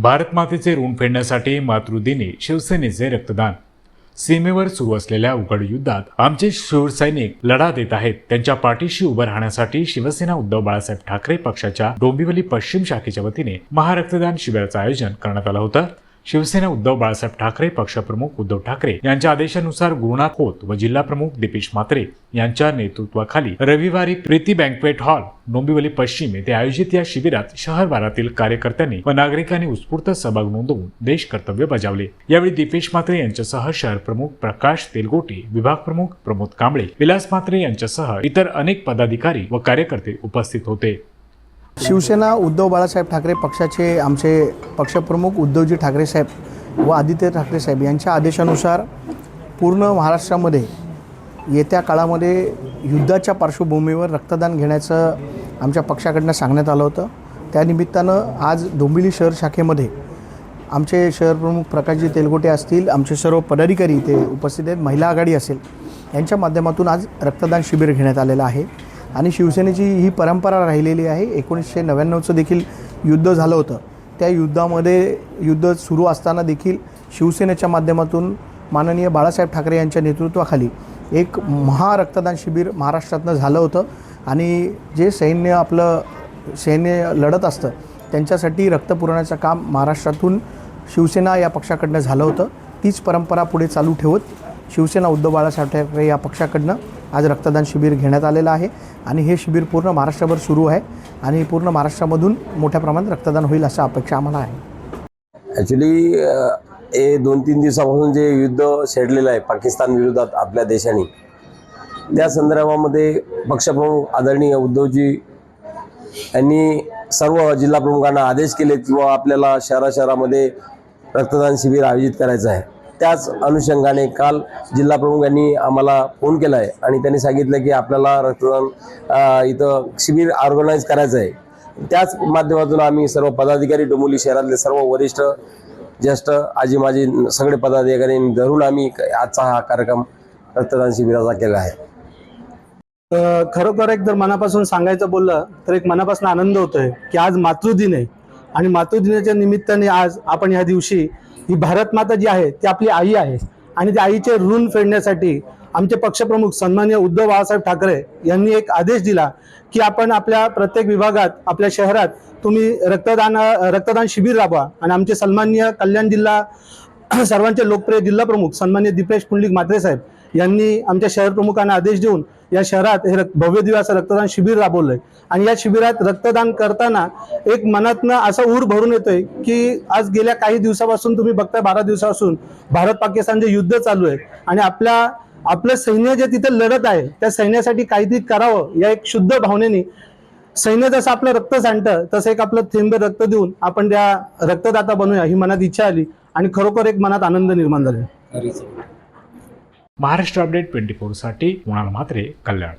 भारत मातेचे ऋण फेडण्यासाठी मातृदिनी शिवसेनेचे रक्तदान. सीमेवर सुरू असलेल्या उघड युद्धात आमचे शिवसैनिक लढा देत आहेत. त्यांच्या पाठीशी उभं राहण्यासाठी शिवसेना उद्धव बाळासाहेब ठाकरे पक्षाच्या डोंबिवली पश्चिम शाखेच्या वतीने महारक्तदान शिबिराचं आयोजन करण्यात आलं होतं. शिवसेना उद्धव बाळासाहेब ठाकरे पक्षप्रमुख उद्धव ठाकरे यांच्या आदेशानुसार गुरुनाथ खोत व जिल्हाप्रमुख दीपेश म्हात्रे यांच्या नेतृत्वाखाली रविवारी प्रीती बँकवेट हॉल डोंबिवली पश्चिम येथे आयोजित या शिबिरात शहरभरातील कार्यकर्त्यांनी व नागरिकांनी उत्स्फूर्त सहभाग नोंदवून देश कर्तव्य बजावले. यावेळी दीपेश म्हात्रे यांच्यासह शहर प्रमुख प्रकाश तेलगोटे विभाग प्रमुख प्रमोद कांबळे विलास म्हात्रे यांच्यासह इतर अनेक पदाधिकारी व कार्यकर्ते उपस्थित होते. शिवसेना उद्धव बाळासाहेब ठाकरे पक्षाचे आमचे पक्षप्रमुख उद्धवजी ठाकरे साहेब व आदित्य ठाकरे साहेब यांच्या आदेशानुसार पूर्ण महाराष्ट्रामध्ये येत्या काळामध्ये युद्धाच्या पार्श्वभूमीवर रक्तदान घेण्याचं आमच्या पक्षाकडनं सांगण्यात आलं होतं. त्यानिमित्तानं आज डोंबिवली शहर शाखेमध्ये आमचे शहरप्रमुख प्रकाशजी तेलगोटे असतील आमचे सर्व पदाधिकारी इथे उपस्थित आहेत महिला आघाडी असेल यांच्या माध्यमातून आज रक्तदान शिबिर घेण्यात आलेलं आहे. आणि शिवसेनेची ही परंपरा राहिलेली आहे. एकोणीसशे नव्याण्णवचं देखील युद्ध झालं होतं. त्या युद्धामध्ये युद्ध सुरू असताना देखील शिवसेनेच्या माध्यमातून माननीय बाळासाहेब ठाकरे यांच्या नेतृत्वाखाली एक महारक्तदान शिबिर महाराष्ट्रातनं झालं होतं. आणि जे सैन्य आपलं सैन्य लढत असतं त्यांच्यासाठी रक्त पुरवण्याचं काम महाराष्ट्रातून शिवसेना या पक्षाकडनं झालं होतं. तीच परंपरा पुढे चालू ठेवत शिवसेना उद्धव बाळासाहेब ठाकरे या पक्षाकडनं आज रक्तदान शिबिर घेण्यात आलेलं आहे आणि हे शिबिर पूर्ण महाराष्ट्रभर सुरू आहे आणि पूर्ण महाराष्ट्रामधून मोठ्या प्रमाणात रक्तदान होईल अशा अपेक्षा आम्हाला आहे. ॲक्च्युली हे दोन तीन दिवसापासून जे युद्ध छेडलेलं आहे पाकिस्तान विरोधात आपल्या देशाने त्या संदर्भामध्ये पक्षप्रमुख आदरणीय उद्धवजी यांनी सर्व जिल्हा प्रमुखांना आदेश केले किंवा आपल्याला शहरा शहरामध्ये रक्तदान शिबिर आयोजित करायचं आहे. त्याच अनुषंगाने काल जिल्हा प्रमुख यांनी आम्हाला फोन केला आहे आणि त्यांनी सांगितलं की आपल्याला रक्तदान इथं शिबिर ऑर्गनाईज करायचं आहे त्याच माध्यमातून आम्ही सर्व पदाधिकारी डोंबिवली शहरातले सर्व वरिष्ठ ज्येष्ठ आजी माजी सगळे पदाधिकारी धरून आम्ही आजचा हा कार्यक्रम रक्तदान शिबिराचा केला आहे. खरोखर एक जर मनापासून सांगायचं बोललं तर एक मनापासून आनंद होतोय की आज मातृदिन आहे. आणि मातृदिनाच्या निमित्ताने आज आपण ह्या दिवशी ही भारत माता जी आहे ती आपली आई आहे. आणि त्या आईचे ऋण फेडण्यासाठी आमचे पक्षप्रमुख सन्मान्य उद्धव बाळासाहेब ठाकरे यांनी एक आदेश दिला की आपण आपल्या प्रत्येक विभागात आपल्या शहरात तुम्ही रक्तदान रक्तदान शिबिर राबवा. आणि आमचे सन्मान्य कल्याण जिल्हा सर्वांचे लोकप्रिय जिल्हा प्रमुख सन्मान्य दीपेश पुंडलिक म्हात्रे साहेब यांनी आमच्या शहर प्रमुखांना आदेश देऊन या शहरात हे भव्य दिव्य असं रक्तदान शिबिर आहे आणि या शिबिरात रक्तदान करताना एक मनातनं असा ऊर भरून येतोय की आज गेल्या काही दिवसापासून तुम्ही बघताय बारा दिवसापासून भारत पाकिस्तान जे युद्ध चालू आहे आणि आपल्या आपलं सैन्य जे तिथे लढत आहे त्या सैन्यासाठी काहीतरी करावं या एक शुद्ध भावनेने सैन्य जसं आपलं रक्त सांडतं तसं एक आपलं थेंब रक्त देऊन आपण त्या रक्तदाता बनूया ही मनात इच्छा आली आणि खरोखर एक मनात आनंद निर्माण झाला महाराष्ट्र अपडेट ट्वेंटी फोरसाठी कुणाल म्हात्रे कल्याण.